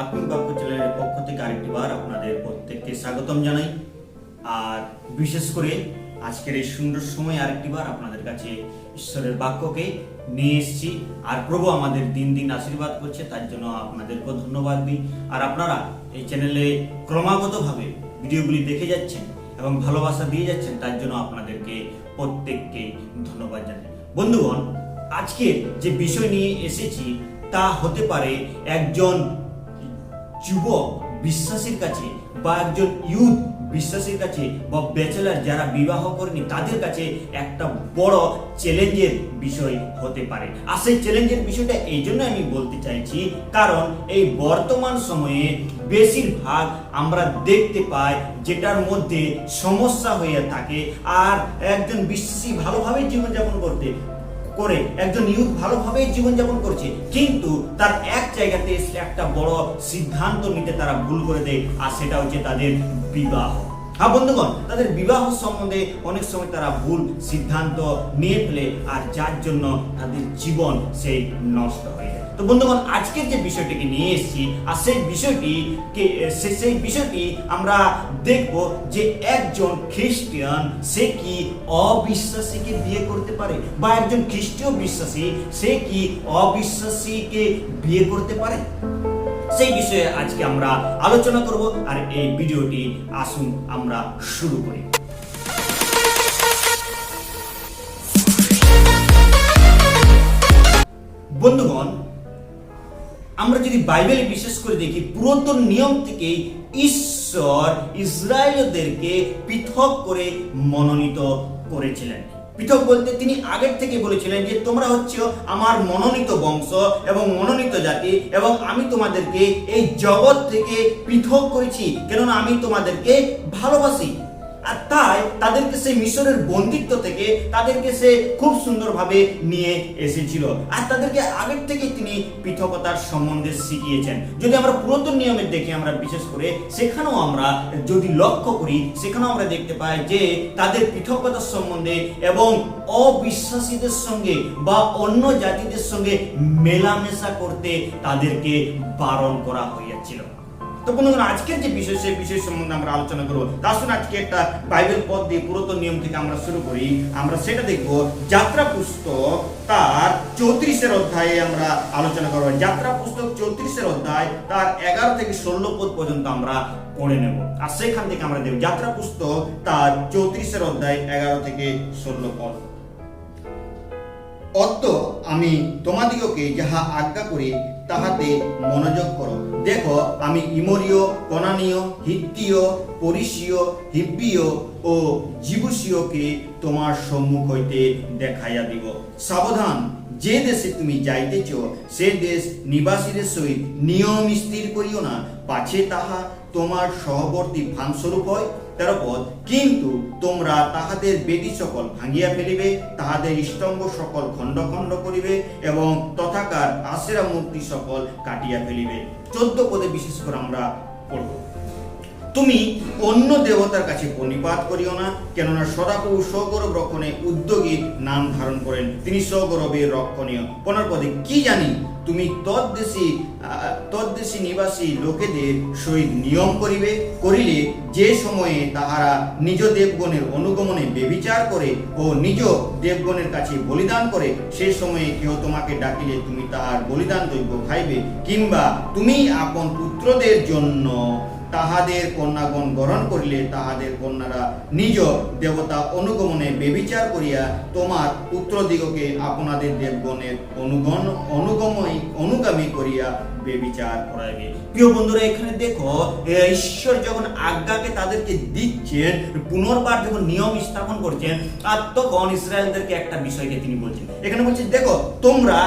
আত্মিক বাক্য চ্যানেলের পক্ষ থেকে আরেকটি বার আপনাদের প্রত্যেককে স্বাগতম জানাই। আর বিশেষ করে আজকের এই সুন্দর সময় আরেকটি বার আপনাদের কাছে ঈশ্বরের বাক্যকে নিয়ে এসেছি। আর প্রভু আমাদের দিন দিন আশীর্বাদ করছে, তার জন্য আপনাদেরকেও ধন্যবাদ দিই। আর আপনারা এই চ্যানেলে ক্রমাগতভাবে ভিডিওগুলি দেখে যাচ্ছেন এবং ভালোবাসা দিয়ে যাচ্ছেন, তার জন্য আপনাদেরকে প্রত্যেককে ধন্যবাদ জানাই। বন্ধুগণ, আজকে যে বিষয় নিয়ে এসেছি তা হতে পারে একজন যুবক বিশ্বাসীর কাছে বা একজন ইউথ বিশ্বাসীর কাছে বা ব্যাচেলার যারা বিবাহ করেনি, তাদের কাছে একটা বড় চ্যালেঞ্জের বিষয় হতে পারে। আর সেই চ্যালেঞ্জের বিষয়টা এই জন্য আমি বলতে চাইছি, কারণ এই বর্তমান সময়ে বেশিরভাগ আমরা দেখতে পাই যেটার মধ্যে সমস্যা হয়ে থাকে, আর একজন বিশ্বাসী ভালোভাবে জীবনযাপন করতে করে একজন ইউথ ভালোভাবে জীবনযাপন করছে, কিন্তু তার এক জায়গাতে একটা বড় সিদ্ধান্ত নিতে তারা ভুল করে দেয়, আর সেটা হচ্ছে তাদের বিবাহ। হ্যাঁ বন্ধুগণ, তাদের বিবাহ সম্বন্ধে অনেক সময় তারা ভুল সিদ্ধান্ত নিয়ে ফেলে, আর যার জন্য তাদের জীবন সেই নষ্ট হয়ে যায়। তো বন্ধুগণ, আজকের যে বিষয়টিকে নিয়ে এসেছি, আর সেই বিষয়টিকে সেই বিষয়টি আমরা দেখব যে একজন খ্রিস্টান সে কি অবিশ্বাসীকে বিয়ে করতে পারে? বা একজন খ্রিস্টীয় বিশ্বাসী, সে কি অবিশ্বাসীকে বিয়ে করতে পারে? সেই বিষয়ে আজকে আমরা আলোচনা করব, আর এই ভিডিওটি আসুন আমরা শুরু করি। বন্ধুগণ আমরা যদি বাইবেলে বিশেষ করে দেখি, পুরাতন নিয়ম থেকেই ঈশ্বর ইসরায়েলদেরকে পৃথক করে মনোনীত করেছিলেন। পৃথক বলতে তিনি আগের থেকে বলেছিলেন যে, তোমরা হচ্ছে আমার মনোনীত বংশ এবং মনোনীত জাতি এবং আমি তোমাদেরকে এই জগৎ থেকে পৃথক করেছি। কেননা আমি তোমাদেরকে ভালোবাসি। আর তাই তাদেরকে সেই মিশরের বন্দিত্ব থেকে তাদেরকে সে খুব সুন্দরভাবে নিয়ে এসেছিল। আর তাদেরকে আগের থেকে তিনি পৃথকতার সম্বন্ধে শিখিয়েছেন। যদি আমরা পুরাতন নিয়মের দেখি, আমরা বিশেষ করে সেখানেও আমরা যদি লক্ষ্য করি, সেখানেও আমরা দেখতে পাই যে তাদের পৃথকতার সম্বন্ধে এবং অবিশ্বাসীদের সঙ্গে বা অন্য জাতিদের সঙ্গে মেলামেশা করতে তাদেরকে বারণ করা হইয়াছিল তো বন্ধুগণ, আজকের যে বিষয়, সেই বিষয় সম্বন্ধে আমরা আলোচনা করব। তার আজকে একটা বাইবেল পদ দিয়ে পুরাতন নিয়ম থেকে আমরা শুরু করি। আমরা সেটা দেখব, যাত্রা পুস্তক তার চৌত্রিশের অধ্যায়ে আমরা আলোচনা করব। যাত্রা পুস্তক চৌত্রিশের অধ্যায় তার এগারো থেকে ষোলো পদ পর্যন্ত আমরা পড়ে নেব। আর সেখান থেকে আমরা দেখব, যাত্রা পুস্তক তার চৌত্রিশের অধ্যায় এগারো থেকে ষোলো পদ। অত আমি তোমাদিগকে যাহা আজ্ঞা করি তাহাতে মনোযোগ করো। দেখো, আমি ইমরীয়, কনানীয়, হিত্তীয়, পরিসীয়, হিব্বীয় ও জিবুসীয়কে তোমার সম্মুখ হইতে দেখাইয়া দিব। সাবধান, যে দেশে তুমি যাইতেছ, সে দেশ নিবাসীদের সহিত নিয়ম স্থির করিও না। পাছে তাহা তোমার সহবর্তী ভানস্বরূপ হয় তেরো পদ, কিন্তু তোমরা তাহাদের বেদি সকল ভাঙ্গিয়া ফেলিবে, তাহাদের স্তম্ভ সকল খণ্ড খণ্ড করিবে এবং তথাকার আশেরা মূর্তি সকল কাটিয়া ফেলিবে। চোদ্দ পদে বিশেষ করে আমরা পড়ব। তুমি অন্য দেবতার কাছে প্রণিপাত করিও না, কেননা সদাপ্রভু সৌগরব রক্ষণে উদ্যোগী নাম ধারণ করেন। তিনি সৌগরবের রক্ষণীয়। পদে কি জানি, তুমি তদ্দেশী তদ্দেশী নিবাসী লোকেদের সহিত নিয়ম করিবে, করিলে যে সময়ে তাহারা নিজ দেবগণের অনুগমনে বেবিচার করে ও নিজ দেবগণের কাছে বলিদান করে, সে সময়ে কেউ তোমাকে ডাকিলে তুমি তাহার বলিদান দ্রব্য খাইবে, কিংবা তুমি আপন পুত্রদের জন্য তাহাদের কন্যাগণ গ্রহণ করিলে তাহাদের কন্যারা নিজ দেবতা অনুগমনে বেবিচার করিয়া তোমার পুত্রদিগকে আপনাদের দেবগণের অনুগণ অনুগমই অনুগামী করিয়া বেবিচার প্রিয় বন্ধুরা, এখানে দেখো ঈশ্বর যখন আজ্ঞাকে তাদেরকে দিচ্ছেন, পুনর্বার যখন নিয়ম স্থাপন করছেন, আর তখন ইসরায়েলদেরকে একটা বিষয়কে তিনি বলছেন। এখানে বলছেন দেখো, তোমরা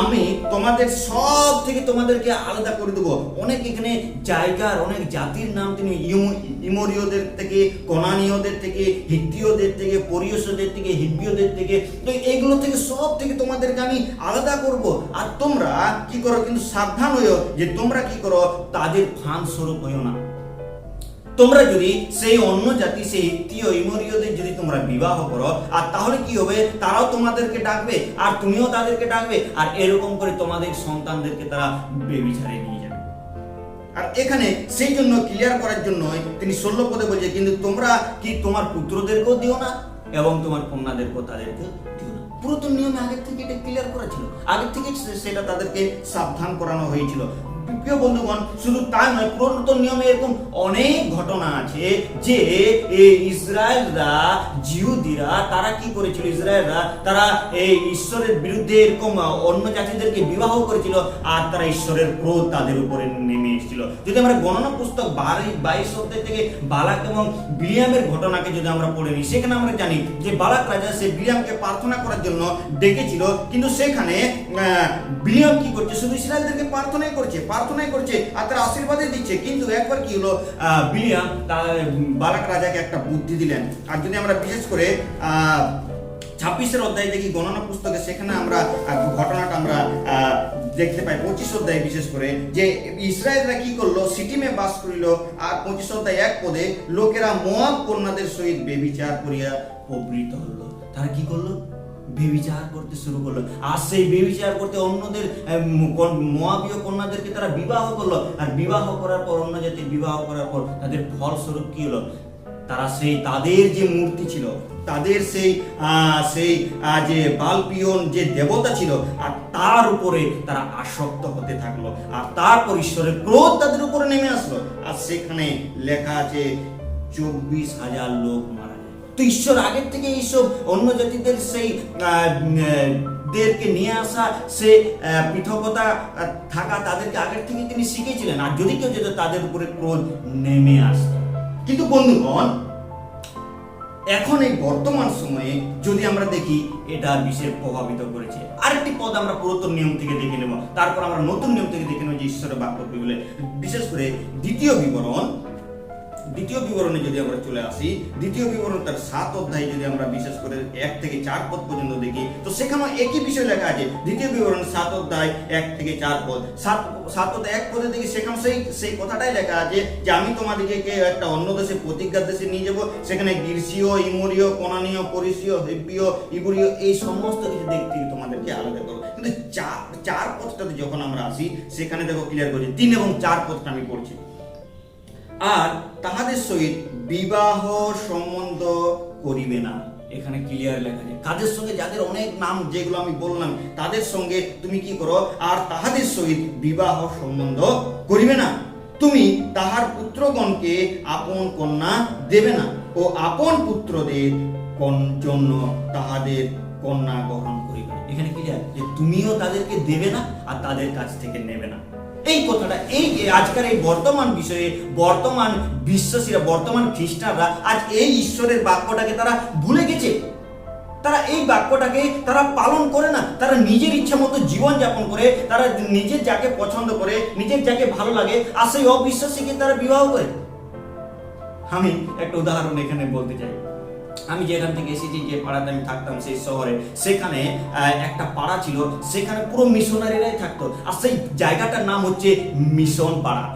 আমি তোমাদের সব থেকে তোমাদেরকে আলাদা করে দেবো। অনেক এখানে জায়গার, অনেক জাতির নাম তিনি ইমো- ইমরীয়দের থেকে, কনানীয়দের থেকে হিত্তীয়দের থেকে, পরিয়সদের থেকে হিব্বীয়দের থেকে, তো এগুলো থেকে সব থেকে তোমাদেরকে আমি আলাদা করব। আর তোমরা কি করো, কিন্তু সাবধান হইও যে তোমরা কি করো, তাদের ফান স্বরূপ হইও না। তোমরা যদি সেই অন্য জাতি, সেই হিত্তীয় ইমরীয়দের যদি তোমরা বিবাহ করো, আর তাহলে কি হবে? তারাও তোমাদেরকে ডাকবে, আর তুমিও তাদেরকে ডাকবে, আর এরকম করে তোমাদের সন্তানদেরকে তারা বেবিচারে নিয়ে যাবে এখানে সেই জন্য ক্লিয়ার করার জন্য তিনি ষোলো পদে বলছে, কিন্তু তোমরা কি তোমার পুত্রদেরকেও দিও না এবং তোমার কন্যাদেরকেও তাদেরকে দিও না? পুরাতন নিয়মে আগের থেকে এটা ক্লিয়ার করা ছিল। আগের থেকে সেটা তাদেরকে সাবধান করানো হয়েছিল। প্রিয় বন্ধুগণ, শুধু তাই নয় নিয়মে এরকম অনেক ঘটনা আছে যে ইসরায়েলরা, জিহুদিরা, তারা কি করেছিল? ইসরায়েলরা, তারা এই ঈশ্বরের বিরুদ্ধে এরকম অন্য জাতিদেরকে বিবাহ করেছিল আর তারা ঈশ্বরের ক্রোধ তাদের উপরে নেমে এসেছিল। যদি আমরা গণনা পুস্তক বাইশ অধ্যায় থেকে বালাক এবং বিলিয়ামের ঘটনাকে যদি আমরা পড়ে নিই, সেখানে আমরা জানি যে বালাক রাজা, সে বিলিয়ামকে প্রার্থনা করার জন্য ডেকেছিল, কিন্তু সেখানে বিলিয়াম কি করছে? শুধু ইসরায়েলদেরকে প্রার্থনাই করছে প্রার্থনাই করছে আর তার আশীর্বাদই দিচ্ছে। কিন্তু একবার কি হলো বিলিয়াম তার বালাক রাজাকে একটা বুদ্ধি দিলেন। আর যদি আমরা বিশেষ করে ছাব্বিশের অধ্যায় দেখি গণনা পুস্তকে, সেখানে আমরা ঘটনাটা আমরা দেখতে পাই। পঁচিশ অধ্যায় বিশেষ করে যে ইসরায়েলরা কি করল সিটিমে বাস করিল, আর পঁচিশ অধ্যায় এক পদে লোকেরা মোয়াব কন্যাদের সহিত বেবিচার করিয়া প্রবৃত হলো। তারা কি করল? বেবিচার করতে শুরু করল। আর সেই বেবিচার করতে অন্যদের মোয়াবীয় কন্যাদেরকে তারা বিবাহ করল। আর বিবাহ করার পর, অন্য জাতির বিবাহ করার পর তাদের ফলস্বরূপ কি হলো? তারা সেই, তাদের যে মূর্তি ছিল, তাদের সেই সেই যে বালপিয়ন যে দেবতা ছিল, আর তার উপরে তারা আসক্ত হতে থাকল। আর তারপর ঈশ্বরের ক্রোধ তাদের উপরে নেমে আসলো। আর সেখানে লেখা আছে, চব্বিশ হাজার লোক তো ঈশ্বর আগের থেকে এইসব অন্য জাতিদের সেই দেরকে নিয়ে আসা, সে পৃথকতা থাকা তাদেরকে আগের থেকে তিনি শিখেছিলেন আর যদি কেউ যেত তাদের উপরে ক্রোধ নেমে আসতো কিন্তু বন্ধুগণ, এখন এই বর্তমান সময়ে যদি আমরা দেখি, এটা বিশেষ প্রভাবিত করেছে। আরেকটি পদ আমরা পুরাতন নিয়ম থেকে দেখে নেব। তারপর আমরা নতুন নিয়ম থেকে দেখে নেব যে ঈশ্বরের বাক্য বিশেষ করে দ্বিতীয় বিবরণ দ্বিতীয় বিবরণে যদি আমরা চলে আসি, দ্বিতীয় বিবরণ তার সাত অধ্যায় যদি আমরা বিশেষ করে এক থেকে চার পদ পর্যন্ত দেখি, তো সেখানে একই বিষয় লেখা আছে, দ্বিতীয় বিবরণ সাত অধ্যায় এক থেকে চার পদ। সাত সাত অধ্যায় এক পদে দেখি সেখানে সেই সেই কথাটাই লেখা আছে যে আমি তোমাদেরকে একটা অন্য দেশে প্রতিজ্ঞার দেশে নিয়ে যাব, সেখানে গ্রীসীয় ইমরীয়, কনানীয় পরিসীয় হেব্বীয় ইবুরীয় এই সমস্ত কিছু দিক থেকে তোমাদেরকে আলাদা করো কিন্তু চার চার পদটাতে যখন আমরা আসি, সেখানে দেখো ক্লিয়ার করছি, তিন এবং চার পদটা আমি পড়ছি। আর তাহাদের সহিত বিবাহ সম্বন্ধ করিবে না। এখানে ক্লিয়ার লেখা আছে। কাদের সঙ্গে যাদের অনেক নাম যেগুলো আমি বললাম, তাদের সঙ্গে তুমি কি করো? আর তাহাদের সহিত বিবাহ সম্বন্ধ করিবে না। তুমি তাহার পুত্রগণকে আপন কন্যা দেবে না ও আপন পুত্রদের জন্য তাহাদের কন্যা গ্রহণ করিবে। এখানে ক্লিয়ার যে তুমিও তাদেরকে দেবে না আর তাদের কাছ থেকে নেবে না। এই কথাটা, এই যে আজকের এই বর্তমান বিষয়ে, বর্তমান বিশ্বাসীরা, বর্তমান খ্রিস্টানরা আজ এই ঈশ্বরের বাক্যটাকে তারা ভুলে গেছে। তারা এই বাক্যটাকে তারা পালন করে না। তারা নিজের ইচ্ছা মতো জীবনযাপন করে, তারা নিজের যাকে পছন্দ করে, নিজের যাকে ভালো লাগে, আর সেই অবিশ্বাসীকে তারা বিবাহ করে। আমি একটা উদাহরণ এখানে বলতে চাই। আমি যেখান থেকে এসেছি, যে পাড়াতে আমি থাকতাম সেই শহরে, সেখানে একটা পাড়া ছিল, সেখানে পুরো মিশনারিরাই থাকতো। আর সেই জায়গাটার নাম হচ্ছে মিশন পাড়া।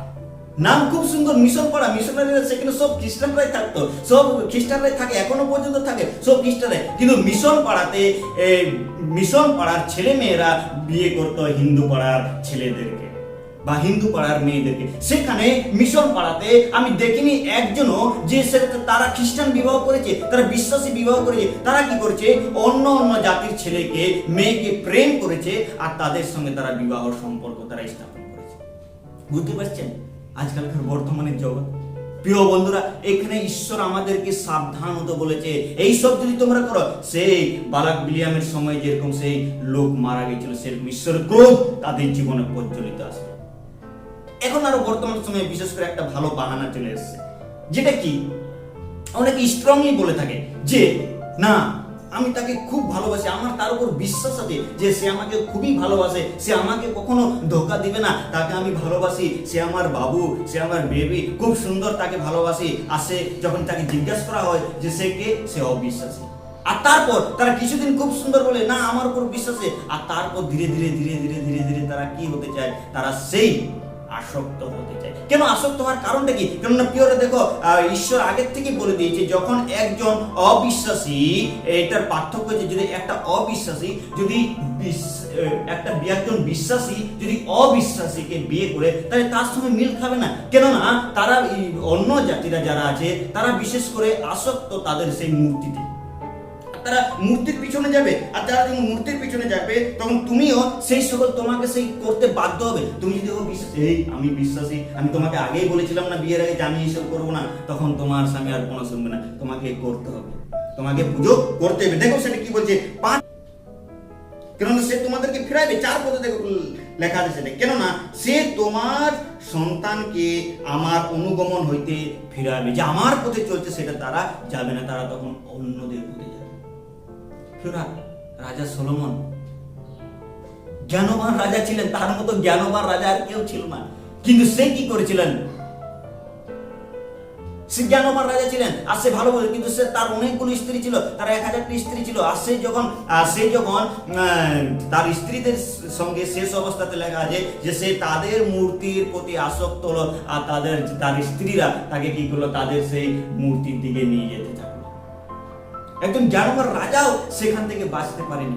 নাম খুব সুন্দর, মিশন পাড়া। মিশনারিরা সেখানে সব খ্রিস্টানরাই থাকতো। সব খ্রিস্টানরাই থাকে, এখনও পর্যন্ত থাকে, সব খ্রিস্টানরাই। কিন্তু মিশন পাড়াতে মিশন পাড়ার ছেলে মেয়েরা বিয়ে করতো হিন্দু পাড়ার ছেলেদেরকে। বা হিন্দু পাড়ার মেয়েদেরকে। সেখানে মিশন পাড়াতে আমি দেখিনি একজনও যে তারা খ্রিস্টান বিবাহ করেছে, তারা বিশ্বাসী বিবাহ করেছে। তারা কি করছে? অন্য অন্য জাতির ছেলেকে, মেয়েকে প্রেম করেছে আর তাদের সঙ্গে তারা বিবাহ সম্পর্ক তারা স্থাপন করেছে। বুঝতে পারছেন? আজকালকার বর্তমানের জগৎ। প্রিয় বন্ধুরা, এখানে ঈশ্বর আমাদেরকে সাবধান হতে বলেছে। এই সব যদি তোমরা করো, সেই বালাক বিলিয়ামের সময় যেরকম সেই লোক মারা গেছিল, সেরকম ঈশ্বরের ক্রোধ তাদের জীবনে প্রজ্বলিত আসবে। এখন আরও বর্তমান সময়ে বিশেষ করে একটা ভালো বাহানা চলে এসেছে। যেটা কি? অনেকে স্ট্রংলি বলে থাকে যে, না, আমি তাকে খুব ভালোবাসি, আমার তার উপর বিশ্বাস আছে যে সে আমাকে খুবই ভালোবাসে, সে আমাকে কখনো ধোকা দিবে না, তাকে আমি ভালোবাসি, সে আমার বাবু, সে আমার বেবি খুব সুন্দর তাকে ভালোবাসি। আর সে যখন তাকে জিজ্ঞাসা করা হয় যে সে কে, সে অবিশ্বাসী। আর তারপর তারা কিছুদিন খুব সুন্দর বলে, না, আমার উপর বিশ্বাসে আর তারপর ধীরে ধীরে ধীরে ধীরে ধীরে ধীরে তারা কি হতে চায়? তারা সেই আসক্ত হতে চায় কেন আসক্ত হওয়ার কারণটা কি? কেননা প্রিয়রা দেখো ঈশ্বর আগের থেকে বলে দিয়েছে, যখন একজন অবিশ্বাসী, এটার পার্থক্য হচ্ছে যদি একটা অবিশ্বাসী, যদি একটা একজন বিশ্বাসী যদি অবিশ্বাসীকে বিয়ে করে, তাহলে তার সঙ্গে মিল খাবে না। কেননা তারা অন্য জাতিরা যারা আছে, তারা বিশেষ করে আসক্ত তাদের সেই মূর্তিতে। তারা মূর্তির পিছনে যাবে, আর তারা যখন মূর্তির পিছনে যাবে, তখন তুমিও সেই সকল তোমাকে সেই করতে বাধ্য হবে। তুমি যদি ও বিশ্বাস, এই আমি বিশ্বাসী, আমি তোমাকে আগেই বলেছিলাম না বিয়ের আগে যে আমি এইসব করব না, তখন তোমার স্বামী আর কোনো শুনবে না। তোমাকে করতে হবে। তোমাকে পুজো করতে হবে। দেখো সেটা কি বলছে, পাঁচ কেননা সে তোমাদেরকে ফেরাবে চার পদে দেখো লেখা আছে সেটা। কেননা সে তোমার সন্তানকে আমার অনুগমন হইতে ফিরাবে যে আমার পথে চলছে, সেটা তারা যাবে না। তারা তখন অন্যদের পথে যাবে রাজা সলোমন। জ্ঞানবান রাজা ছিলেন, তার মতো জ্ঞানবান রাজা আর কেউ ছিল না। কিন্তু সে কি করেছিলেন? সে জ্ঞানবান রাজা ছিলেন, আর সে ভালো বলে কিন্তু সে তার অনেকগুলো স্ত্রী ছিল, তার এক হাজারটি স্ত্রী ছিল, আর সে যখন সে যখন তার স্ত্রীদের সঙ্গে শেষ অবস্থাতে লেখা আছে যে সে তাদের মূর্তির প্রতি আসক্ত হলো, আর তাদের, তার স্ত্রীরা তাকে কি করল? তাদের সেই মূর্তির দিকে নিয়ে যেতে একজন জ্ঞানবান রাজাও সেখান থেকে বাঁচতে পারেনি।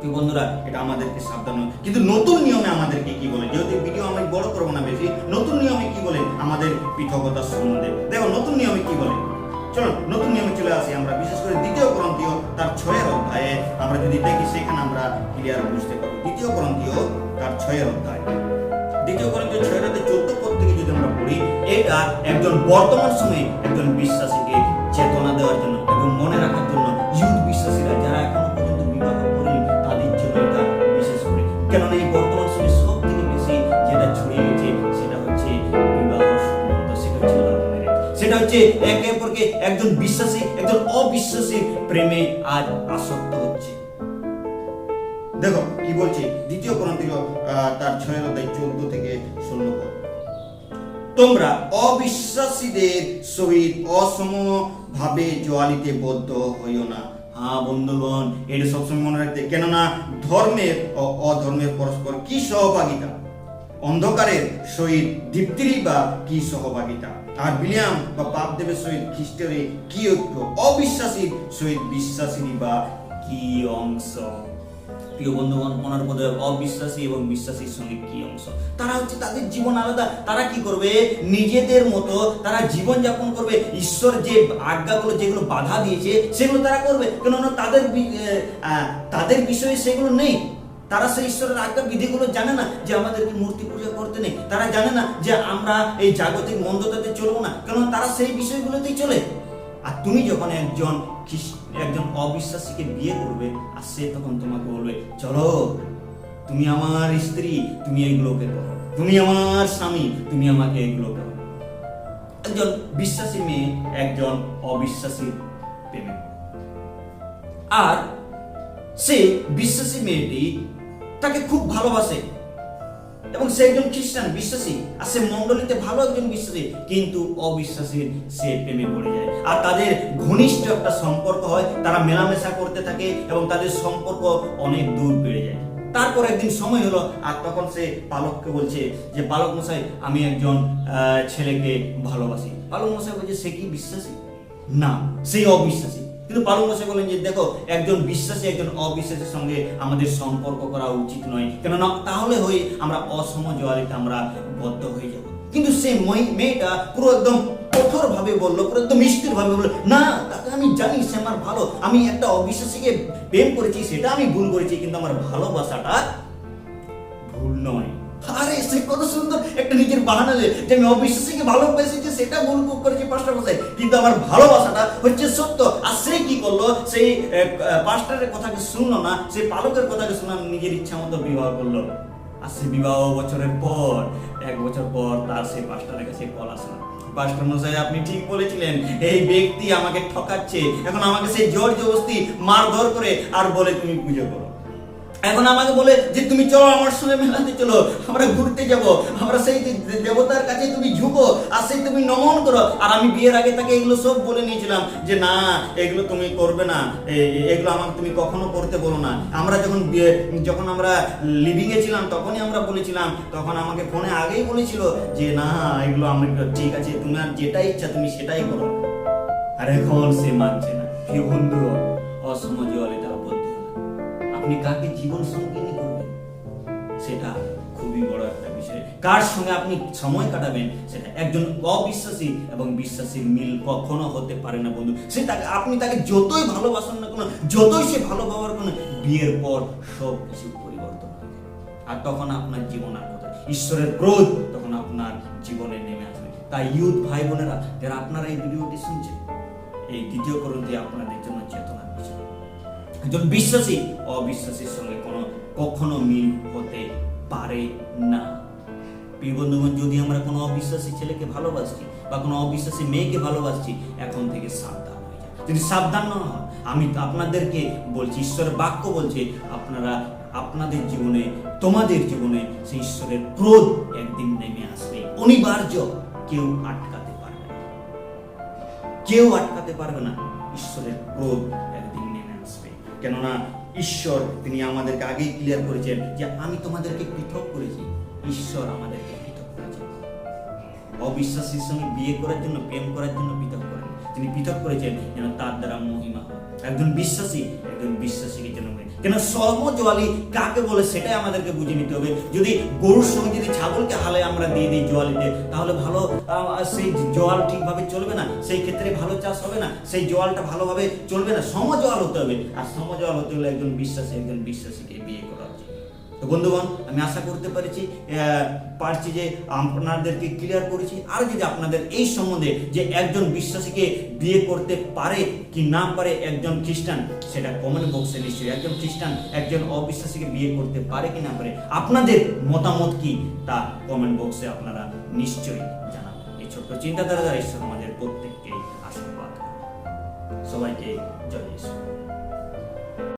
তো বন্ধুরা, এটা আমাদেরকে সাবধান কিন্তু নতুন নিয়মে আমাদেরকে কি বলে? যেহেতু ভিডিও আমি বড় করব না বেশি, নতুন নিয়মে কি বলে আমাদের পৃথকতার সম্বন্ধে? দেখো, নতুন নিয়মে কি বলে? চলো, নতুন নিয়মে চলে আসি আমরা। বিশেষ করে দ্বিতীয় গ্রন্থীয় তার ছয়ের অধ্যায়ে। আমরা যদি দেখি, সেখানে আমরা ক্লিয়ার বুঝতে পারব। দ্বিতীয় গ্রন্থীয় তার ছয়ের অধ্যায়। দ্বিতীয় গ্রন্থীয় ছয়ের অধ্যায়, চোদ্দ পদ থেকে যদি আমরা পড়ি, এটা একজন বর্তমান সময়ে একজন বিশ্বাসীকে একজন বিশ্বাসী একজন অবিশ্বাসী প্রেমে আজ আসক্ত হচ্ছে। দেখো কি বলছে? দ্বিতীয় আহ, তার ছয়ের অধ্যায় চোদ্দ থেকে ষোলো পদ। তোমরা অবিশ্বাসীদের সহিত অসম ভাবে জোয়ালিতে বদ্ধ হইও না। হ্যাঁ বন্ধুগণ এটা সবসময় মনে রাখতে। কেননা ধর্মের ও অধর্মের পরস্পর কি সহভাগিতা? অন্ধকারের সহিত দীপ্তিরই বা কি সহভাগিতা? আর বিলিয়াম বা পাপদেবের সহিত খ্রিস্টের কি ঐক্য অবিশ্বাসীর সহিত বিশ্বাসীরই বা কি অংশ? প্রিয় বন্ধুগণ পদে অবিশ্বাসী এবং বিশ্বাসীর সঙ্গে কি অংশ? তারা হচ্ছে তাদের জীবন আলাদা। তারা কি করবে? নিজেদের মতো তারা জীবন যাপন করবে। ঈশ্বর যে আজ্ঞাগুলো, যেগুলো বাধা দিয়েছে, সেগুলো তারা করবে। কেননা তাদের তাদের বিষয়ে সেগুলো নেই। তারা সেই ঈশ্বরের আজ্ঞা, বিধিগুলো জানে না যে আমাদেরকে মূর্তি পূজা করতে নেই। তারা জানে না যে আমরা এই জাগতিক মন্দতাতে চলবো না। কেন তারা সেই বিষয়গুলোতেই চলে। আর তুমি যখন একজন একজন অবিশ্বাসীকে বিয়ে করবে, আর সে তখন তোমাকে বলবে, চলো, তুমি আমার স্ত্রী, তুমি এইগুলোকে করো তুমি আমার স্বামী, তুমি আমাকে এইগুলো করো একজন বিশ্বাসী মেয়ে, একজন অবিশ্বাসী প্রেমে আর সে বিশ্বাসী মেয়েটি তাকে খুব ভালোবাসে। এবং সে একজন খ্রিস্টান, বিশ্বাসী। আর সে মণ্ডলীতে ভালো একজন বিশ্বাসী, কিন্তু অবিশ্বাসী সে প্রেমে পড়ে যায়। আর তাদের ঘনিষ্ঠ একটা সম্পর্ক হয়, তারা মেলামেশা করতে থাকে এবং তাদের সম্পর্ক অনেক দূর বেড়ে যায়। তারপর একদিন সময় হলো, আর তখন সে পালককে বলছে যে পালক মশাই, আমি একজন ছেলেকে ভালোবাসি। পালক মশাই বলছে, সে কি বিশ্বাসী? না সেই অবিশ্বাসী। কিন্তু পালক মশাই বলেন যে, দেখো, একজন বিশ্বাসী, একজন অবিশ্বাসের সঙ্গে আমাদের সম্পর্ক করা উচিত নয়। কেননা, তাহলে হয়ে আমরা অসম অসমজোয়ালিতে আমরা বদ্ধ হয়ে যাব। কিন্তু সেই মেয়েটা পুরো একদম কঠোর ভাবে বলল, পুরো একদম মিষ্টির ভাবে বলল, না, তাকে আমি জানি, সে আমার ভালো। আমি একটা অবিশ্বাসীকে প্রেম করেছি, সেটা আমি ভুল করেছি, কিন্তু আমার ভালোবাসাটা ভুল নয়। আরে সে কত সুন্দর একটা নিজের বাহানা যে আমি অবিশ্বাসীকে ভালোবেসেছি সেটা করেছি পাঁচটা কিন্তু আমার ভালোবাসাটা হচ্ছে সত্য। আর সে কি করল? সেই পাঁচটারের কথাকে শুনলো না? পালকের কথাকে নিজের ইচ্ছা মতো বিবাহ করল। আর সে বিবাহ বছরের পর, এক বছর পর তার সেই পাঁচটারের কাছে কল আসলো। পাঁচটা মশাই, আপনি ঠিক বলেছিলেন, এই ব্যক্তি আমাকে ঠকাচ্ছে। এখন আমাকে সেই জোর জবস্তি মারধর করে আর বলে তুমি পুজো করো। এখন আমাকে বলে যে তুমি চলো আমার সঙ্গে মেলাতে চলো, আমরা ঘুরতে যাব, আমরা সেই দেবতার কাছে তুমি ঝুঁকো, আর সেই তুমি নমন করো। আর আমি বিয়ের আগে তাকে এগুলো সব বলে নিয়েছিলাম যে, না, এগুলো তুমি করবে না এগুলো আমাকে তুমি কখনো করতে বলো না। আমরা যখন বিয়ে, যখন আমরা লিভিং এ ছিলাম, তখনই আমরা বলেছিলাম, তখন আমাকে ফোনে আগেই বলেছিল যে, না, এগুলো আমি, ঠিক আছে তোমার যেটা ইচ্ছা তুমি সেটাই করো। আর এখন সে মানছে না। প্রিয় বন্ধু হলো। আপনি কাকে জীবন সঙ্গিনী করবেন? সেটা খুবই বড় একটা বিষয়। কার সঙ্গে আপনি সময় কাটাবেন? সেটা একজন অবিশ্বাসী এবং বিশ্বাসীর মিল কখনো হতে পারে না, বন্ধু। সে তাকে, আপনি তাকে যতই ভালোবাসেন না কোনো, যতই সে ভালোবাসার কোনো বিয়ের পর সব কিছু পরিবর্তন যাবে আর তখন আপনার জীবন আর কোথায়? ঈশ্বরের ক্রোধ তখন আপনার জীবনে নেমে আসবে। তাই ইউথ ভাই বোনেরা যারা আপনারা এই ভিডিওটি শুনছেন, এই দ্বিতীয় করণটি আপনাদের জন্য চেতনার বিষয় একজন বিশ্বাসী, অবিশ্বাসীর সঙ্গে কোনো কখনো মিল হতে পারে না। প্রিয় বন্ধুগণ, যদি আমরা কোনো অবিশ্বাসী ছেলেকে ভালোবাসছি বা কোনো অবিশ্বাসী মেয়েকে ভালোবাসছি এখন থেকে সাবধান হয়ে যায় যদি সাবধান না হয় আমি তো আপনাদেরকে বলছি, ঈশ্বরের বাক্য বলছে, আপনারা আপনাদের জীবনে, তোমাদের জীবনে সেই ঈশ্বরের ক্রোধ একদিন নেমে আসবে। অনিবার্য, কেউ আটকাতে পারবে না। কেউ আটকাতে পারবে না, ঈশ্বরের ক্রোধ কেননা ঈশ্বর, তিনি আমাদেরকে আগেই ক্লিয়ার করেছেন যে আমি তোমাদেরকে পৃথক করেছি। ঈশ্বর আমাদেরকে পৃথক করেছেন। অবিশ্বাসীর সঙ্গে বিয়ে করার জন্য, প্রেম করার জন্য পৃথক করেন। তিনি পৃথক করেছেন যেন তার দ্বারা মহিমা হয়। একজন বিশ্বাসী, একজন বিশ্বাসীকে যেন। কেন সর্বজোয়ালি কাকে বলে সেটাই আমাদেরকে বুঝে নিতে হবে। যদি গরুর সঙ্গে যদি ছাগলকে হালে আমরা দিয়ে দিই জোয়ালিতে, তাহলে ভালো সেই জল ঠিকভাবে চলবে না, সেই ক্ষেত্রে ভালো চাষ হবে না, সেই জলটা ভালোভাবে চলবে না। সমজোয়াল হতে হবে। আর সমজোয়াল হতে হলে একজন বিশ্বাসী, একজন বিশ্বাসীকে বিয়ে করা তো বন্ধুগণ, আমি আশা করতে পারছি পারছি যে আপনাদেরকে ক্লিয়ার করেছি। আর যদি আপনাদের এই সম্বন্ধে যে একজন বিশ্বাসীকে বিয়ে করতে পারে কি না পারে একজন খ্রিস্টান, সেটা কমেন্ট বক্সে নিশ্চয়ই। একজন খ্রিস্টান, একজন অবিশ্বাসীকে বিয়ে করতে পারে কি না পারে, আপনাদের মতামত কি তা কমেন্ট বক্সে আপনারা নিশ্চয়ই জানাবেন। এই ছোট্ট চিন্তাধারা দ্বারা ঈশ্বর আমাদের প্রত্যেককে আশীর্বাদ সবাইকে জয় ঈশ্বর